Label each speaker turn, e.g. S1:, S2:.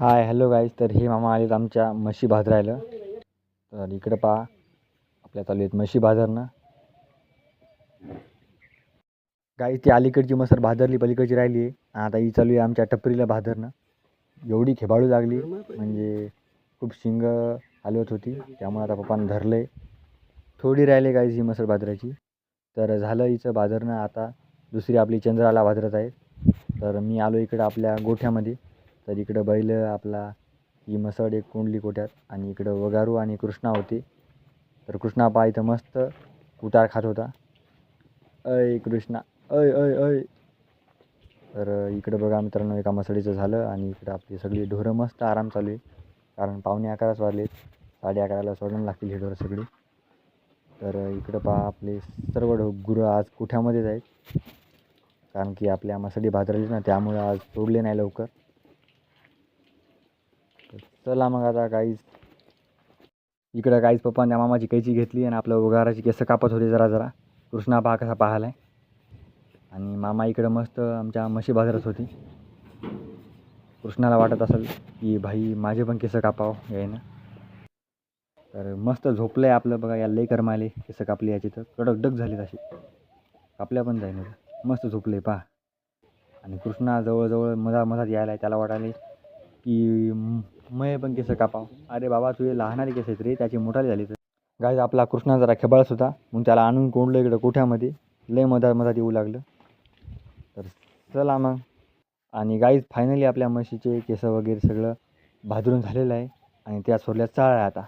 S1: Hi hello guys तर हे मामा आलेत आमच्या म्हशी भाजरायला तर इकडं पहा. आपल्या चालू आहेत म्हशी भाजरणं गाई ती अलीकडची मसर भादरली पलीकडची राहिली. आहे आता ही चालू आहे आमच्या टपरीला भादरणं एवढी खेबाळू लागली. म्हणजे खूप शिंग हलवत होती. त्यामुळे आता पप्पानं धरलं आहे थोडी राहिली गाईज ही मसर भाजरायची तर झालं हिचं भाजरणं आता दुसरी आपली चंद्राला भाजरत आहे. तर मी आलो इकडं आपल्या गोठ्यामध्ये. तर इकडं बैल आपला ही मसड एक कोंडली कोट्यात आणि इकडं वगारू आणि कृष्णा होती. तर कृष्णा पा इथं मस्त कुटार खात होता. अय कृष्णा अय अय अय. तर इकडं बघा मित्रांनो एका मसडीचं झालं आणि इकडं आपली सगळी ढोरं मस्त आराम चालू आहे. कारण पावणे अकराच वाजलेत साडे अकराला सोडायला लागतील हे ढोरं सगळी. तर इकडं पहा आपले सर्व ढो गुरं आज कुठ्यामध्येच आहेत. कारण की आपल्या मसडी भाजरली ना त्यामुळे आज सोडले नाही लवकर. चला मग आता काहीच इकडं काहीच पप्पा मामाची कैची घेतली आणि आपलं उगाराची केस कापत होते जरा जरा. कृष्णा पहा कसा पाहायला आहे आणि मामा इकडं मस्त आमच्या म्हशी बाजारात होती. कृष्णाला वाटत असेल की भाई माझे पण केस कापाव यायनं तर मस्त झोपलं आहे आपलं बघा या लई करमाले केस कापले याची तर. कडक डग झाली तशी कापल्या पण जाईन मस्त झोपले पहा. आणि कृष्णा जवळजवळ मधा मधात यायला त्याला वाटायला की मये पण केस कापाव. अरे बाबा तुझे लहानारी केस आहेत रे त्याची मोठाली झाली तर. गाय आपला कृष्णा जरा खेबाळच होता मग त्याला आणून कोंडलं इकडं कोठ्यामध्ये. लय मधात मधात येऊ लागलं. तर चला मग. आणि गाईज फायनली आपल्या म्हशीचे केस वगैरे सगळं भाजरून झालेलं आहे. आणि त्या सोडल्या चाळ आहे आता.